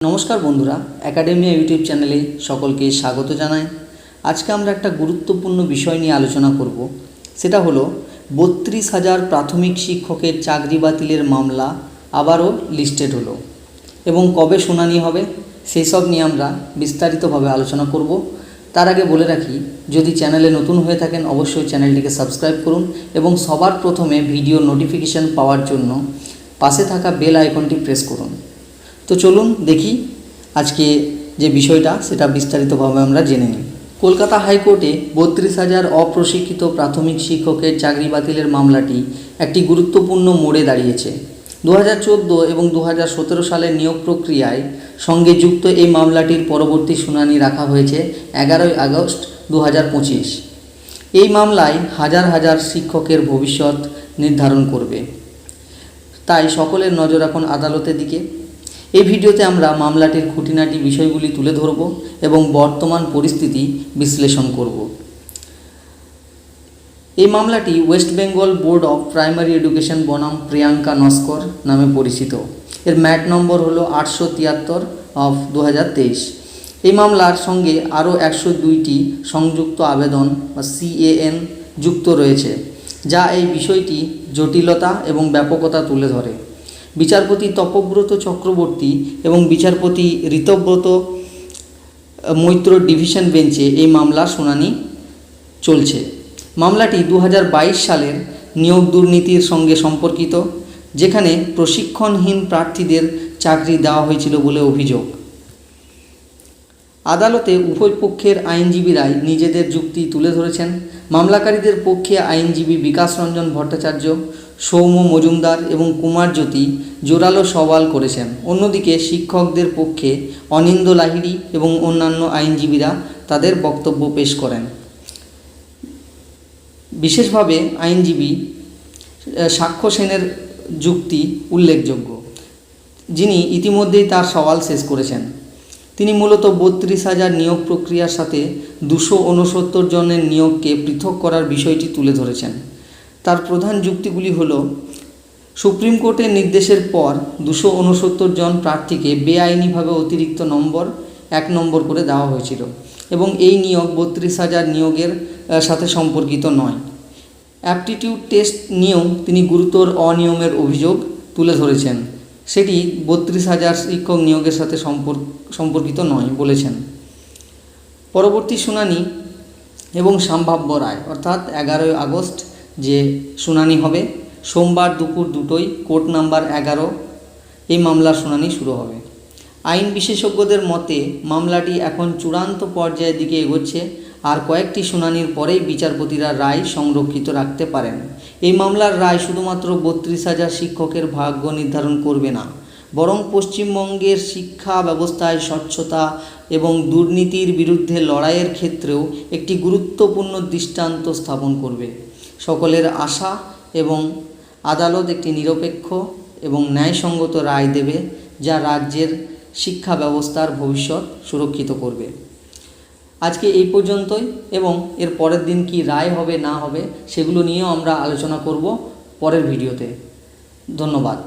নমস্কার বন্ধুরা academia YouTube চ্যানেলে সকলকে স্বাগত জানাই। আজকে আমরা একটা গুরুত্বপূর্ণ বিষয় নিয়ে আলোচনা করব। সেটা হলো, বত্রিশ হাজার প্রাথমিক শিক্ষকের চাকরি বাতিলের মামলা আবারও লিস্টেড হলো। এবং কবে শুনানি হবে, সেই সব নিয়ে আমরা বিস্তারিতভাবে আলোচনা করব। তার আগে বলে রাখি, যদি চ্যানেলে নতুন হয়ে থাকেন, অবশ্যই চ্যানেলটিকে সাবস্ক্রাইব করুন এবং সবার প্রথমে ভিডিও নোটিফিকেশন পাওয়ার জন্য পাশে থাকা বেল আইকনটি প্রেস করুন। তো চলুন দেখি আজকে যে বিষয়টা, সেটা বিস্তারিতভাবে আমরা জেনে নিই। কলকাতা হাইকোর্টে বত্রিশ হাজার অপ্রশিক্ষিত প্রাথমিক শিক্ষকের চাকরি বাতিলের মামলাটি একটি গুরুত্বপূর্ণ মোড়ে দাঁড়িয়েছে। দু হাজার চোদ্দ এবং দু হাজার সতেরো সালের নিয়োগ প্রক্রিয়ায় সঙ্গে যুক্ত এই মামলাটির পরবর্তী শুনানি রাখা হয়েছে এগারোই আগস্ট দু হাজার পঁচিশ। এই মামলায় হাজার হাজার শিক্ষকের ভবিষ্যৎ নির্ধারণ করবে। তাই সকলের নজর এখন আদালতের দিকে। এই ভিডিওতে আমরা মামলাটির খুঁটিনাটি বিষয়গুলি তুলে ধরব এবং বর্তমান পরিস্থিতি বিশ্লেষণ করব। এই মামলাটি West Bengal board of primary education বনাম প্রিয়াঙ্কা নস্কর নামে পরিচিত। এর ম্যাট নম্বর হলো আটশো তিয়াত্তর অফ দু হাজার তেইশ। এই মামলার সঙ্গে আরও একশো দুইটি সংযুক্ত আবেদন বা সিএএন যুক্ত রয়েছে, যা এই বিষয়টি জটিলতা এবং ব্যাপকতা তুলে ধরে। বিচারপতি তপব্রত চক্রবর্তী এবং বিচারপতি ঋতব্রত মৈত্র ডিভিশন বেঞ্চে এই মামলা শুনানি চলছে। মামলাটি দু হাজার বাইশ সালের নিয়োগ দুর্নীতির সঙ্গে সম্পর্কিত, যেখানে প্রশিক্ষণহীন প্রার্থীদের চাকরি দেওয়া হয়েছিল বলে অভিযোগ। আদালতে উভয় পক্ষের আইনজীবীরাই নিজেদের যুক্তি তুলে ধরেছেন। মামলাকারীদের পক্ষে আইনজীবী বিকাশ রঞ্জন ভট্টাচার্য, সৌম্য মজুমদার এবং কুমার জ্যোতি জোরালো সওয়াল করেছেন। অন্যদিকে শিক্ষকদের পক্ষে অনিন্দ লাহিড়ী এবং অন্যান্য আইনজীবীরা তাদের বক্তব্য পেশ করেন। বিশেষভাবে আইনজীবী সাক্ষ্য সেনের যুক্তি উল্লেখযোগ্য। যিনি ইতিমধ্যেই তার সওয়াল শেষ করেছেন। তিনি মূলত বত্রিশ হাজার নিয়োগ প্রক্রিয়ার সাথে দুশো উনসত্তর জনের নিয়োগকে পৃথক করার বিষয়টি তুলে ধরেছেন। তার প্রধান যুক্তিগুলি হল, সুপ্রিম কোর্টের নির্দেশের পর দুশো উনসত্তর জন প্রার্থীকে বেআইনিভাবে অতিরিক্ত নম্বর এক নম্বর করে দেওয়া হয়েছিল এবং এই নিয়োগ বত্রিশ হাজার নিয়োগের সাথে সম্পর্কিত নয়। অ্যাপটিটিউড টেস্ট নিয়েও তিনি গুরুতর অনিয়মের অভিযোগ তুলে ধরেছেন। সেটি বত্রিশ হাজার শিক্ষক নিয়োগের সাথে সম্পর্ক সম্পর্কিত নয় বলেছেন। পরবর্তী শুনানি এবং সম্ভাব্য রায়, অর্থাৎ এগারোই আগস্ট যে শুনানি হবে, সোমবার দুপুর দুটোই কোর্ট নাম্বার এগারো এই মামলার শুনানি শুরু হবে। আইন বিশেষজ্ঞদের মতে, মামলাটি এখন চূড়ান্ত পর্যায়ের দিকে এগোচ্ছে আর কয়েকটি শুনানির পরেই বিচারপতিরা রায় সংরক্ষিত রাখতে পারেন। এই মামলার রায় শুধুমাত্র বত্রিশ হাজার শিক্ষকের ভাগ্য নির্ধারণ করবে না, বরং পশ্চিমবঙ্গের শিক্ষা ব্যবস্থায় স্বচ্ছতা এবং দুর্নীতির বিরুদ্ধে লড়াইয়ের ক্ষেত্রেও একটি গুরুত্বপূর্ণ দৃষ্টান্ত স্থাপন করবে। সকলের আশা এবং আদালত একটি নিরপেক্ষ এবং ন্যায়সঙ্গত রায় দেবে, যা রাজ্যের শিক্ষা ব্যবস্থার ভবিষ্যৎ সুরক্ষিত করবে। আজকে এই পর্যন্তই এবং এর পরের দিন কি রায় হবে না হবে সেগুলো নিয়েও আমরা আলোচনা করব পরের ভিডিওতে। ধন্যবাদ।